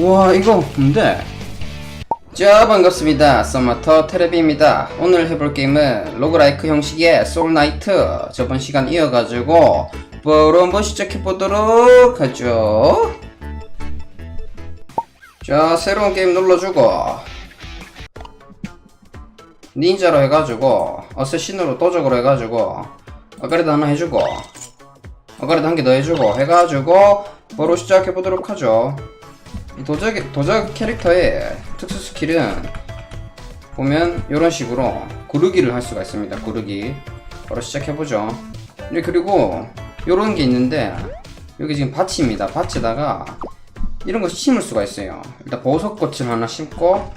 와 이거 뭔데? 자 반갑습니다. 썸마터 테레비입니다. 오늘 해볼 게임은 로그라이크 형식의 소울나이트. 저번 시간 이어가지고 바로 한번 시작해보도록 하죠. 자 새로운 게임 눌러주고 닌자로 해가지고 어쌔신으로 도적으로 해가지고 어그레드 하나 해주고 어그레드 한 개 더 해주고 해가지고 바로 시작해보도록 하죠. 이 도적, 도적 캐릭터의 특수 스킬은 보면 이런 식으로 구르기를 할 수가 있습니다. 구르기. 바로 시작해보죠. 네, 그리고 이런 게 있는데 여기 지금 밭입니다. 밭에다가 이런 거 심을 수가 있어요. 일단 보석꽃을 하나 심고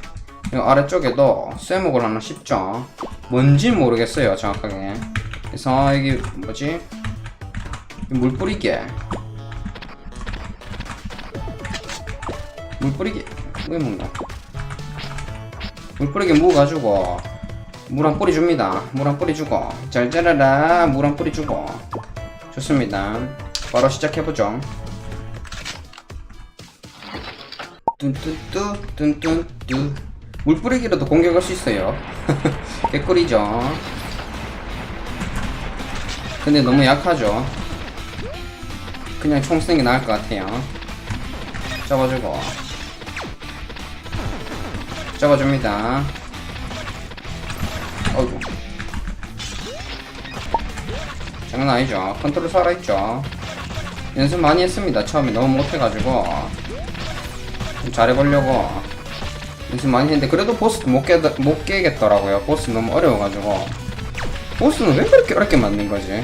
이 아래쪽에도 쇠목을 하나 심죠. 뭔지 모르겠어요. 정확하게. 그래서 여기 뭐지? 물 뿌리게 물 뿌리기. 왜 먹나 물 뿌리기 무가지고 물 한 뿌리 줍니다. 물 한 뿌리 주고. 잘 자라라. 물 한 뿌리 주고. 좋습니다. 바로 시작해보죠. 뚠뚠뚜 뚠뚠뚜 물 뿌리기로도 공격할 수 있어요. 개꿀이죠. 근데 너무 약하죠? 그냥 총 쓰는 게 나을 것 같아요. 잡아주고 잡아줍니다 어이구 장난 아니죠 컨트롤 살아있죠 연습 많이 했습니다 처음에 너무 못해가지고 좀 잘해보려고 연습 많이 했는데 그래도 보스도 못, 깨, 못 깨겠더라고요 보스 너무 어려워가지고 보스는 왜 그렇게 어렵게 만든 거지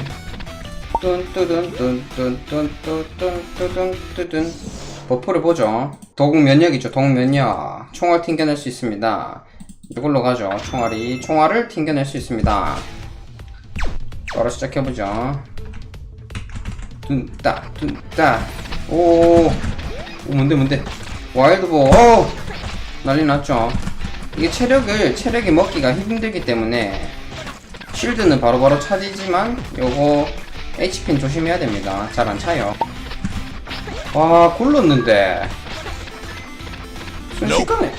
뚠뚜둔뚠뚜둔뚠뚜둔뚠뚜둔뚠뚜둔 버프를 보죠. 도국 면역이죠. 도국 면역. 총알 튕겨낼 수 있습니다. 이걸로 가죠. 총알이. 총알을 튕겨낼 수 있습니다. 바로 시작해보죠. 둔따, 둔따. 오, 오, 뭔데, 뭔데. 와일드보, 오! 난리 났죠. 이게 체력을, 체력이 먹기가 힘들기 때문에, 쉴드는 바로바로 차지지만, 요거, HP는 조심해야 됩니다. 잘 안 차요. 와 굴렀는데. 순식간에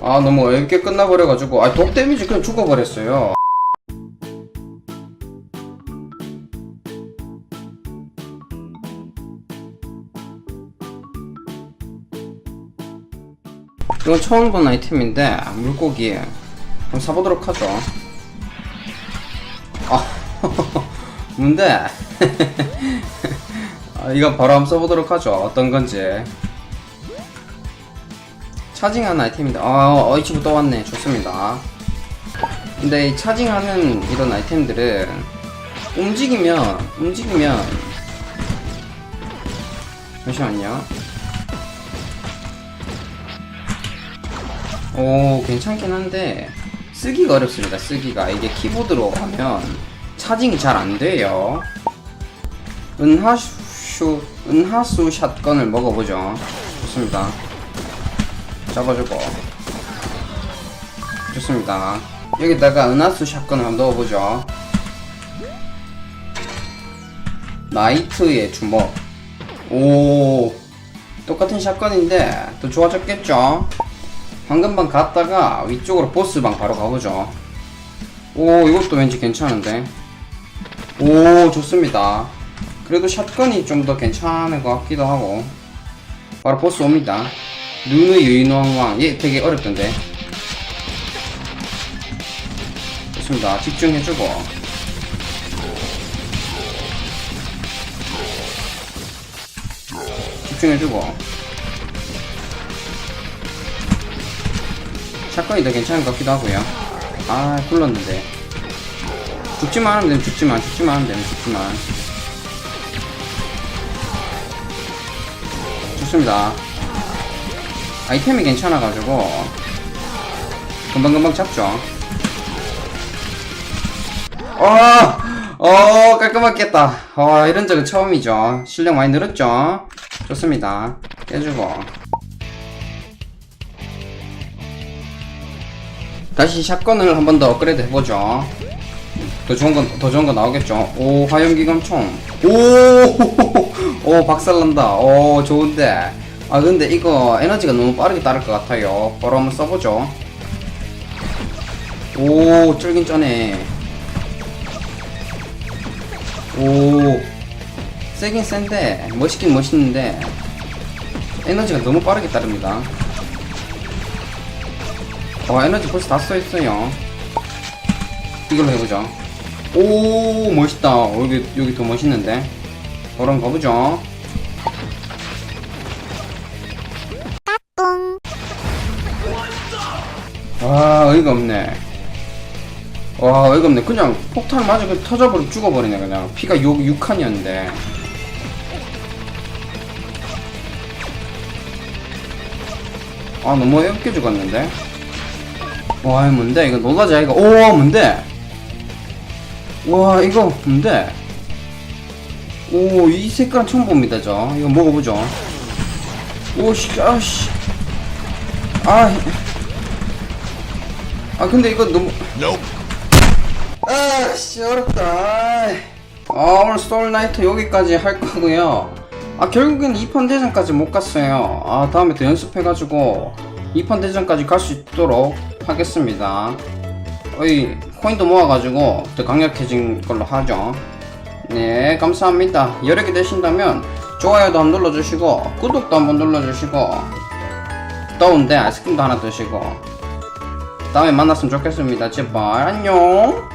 아 너무 어렵게 끝나버려가지고. 아독 데미지 그냥 죽어버렸어요. 이건 처음 본 아이템인데 물고기. 한번 사보도록 하죠. 아 뭔데? 아, 이거 바로 한번 써보도록 하죠. 어떤 건지. 차징하는 아이템인데, 아, 어이치부 또 왔네. 좋습니다. 근데 이 차징하는 이런 아이템들은 움직이면, 움직이면, 잠시만요. 오, 괜찮긴 한데, 쓰기가 어렵습니다. 쓰기가. 이게 키보드로 하면 차징이 잘 안 돼요. 은하수 은하수 샷건을 먹어보죠. 좋습니다. 잡아주고 좋습니다. 여기다가 은하수 샷건을 한번 넣어보죠. 나이트의 주먹. 오 똑같은 샷건인데 더 좋아졌겠죠? 황금방 갔다가 위쪽으로 보스방 바로 가보죠. 오 이것도 왠지 괜찮은데. 오 좋습니다. 그래도 샷건이 좀 더 괜찮은 것 같기도 하고. 바로 보스 옵니다. 눈의 유인왕왕. 얘 되게 어렵던데. 좋습니다. 집중해주고. 집중해주고. 샷건이 더 괜찮은 것 같기도 하고요. 아 굴렀는데. 죽지만 하면 되면 죽지만 죽지만 하면 되면 죽지만 좋습니다. 아이템이 괜찮아가지고 금방금방 잡죠. 어, 어 깔끔하게 깼다. 어, 이런 적은 처음이죠. 실력 많이 늘었죠. 좋습니다. 깨주고 다시 샷건을 한 번 더 업그레이드 해보죠. 더 좋은 건, 더 좋은 거 나오겠죠. 오, 화염기관총. 오, 오, 박살난다. 오, 좋은데. 아 근데 이거 에너지가 너무 빠르게 따를 것 같아요 바로 한번 써보죠 오 쫄긴 쩌네 오 세긴 센데 멋있긴 멋있는데 에너지가 너무 빠르게 따릅니다 와 에너지 벌써 다 써있어요 이걸로 해보죠 오 멋있다. 여기 여기 더 멋있는데? 한번 가보죠? 와 어이가 없네. 와 어이가 없네. 그냥 폭탄 맞아 그 터져버리고 죽어버리네 그냥. 피가 6, 6칸이었는데. 아 너무 어렵게 죽었는데? 와 이거 뭔데? 이거 노다지 아이가? 오 뭔데 와 이거 뭔데? 오 이 색깔 처음 봅니다 저. 이거 먹어보죠. 오씨 아씨. 아 아 근데 이거 너무. 아씨 어렵다. 아 오늘 소울나이트 여기까지 할 거고요. 아 결국엔 2판 대전까지 못 갔어요. 아 다음에 더 연습해가지고 2판 대전까지 갈 수 있도록 하겠습니다. 어이 코인도 모아가지고 더 강력해진 걸로 하죠. 네 감사합니다. 여력이 되신다면 좋아요도 한번 눌러주시고 구독도 한번 눌러주시고 더운데 아이스크림도 하나 드시고 다음에 만났으면 좋겠습니다. 제발 안녕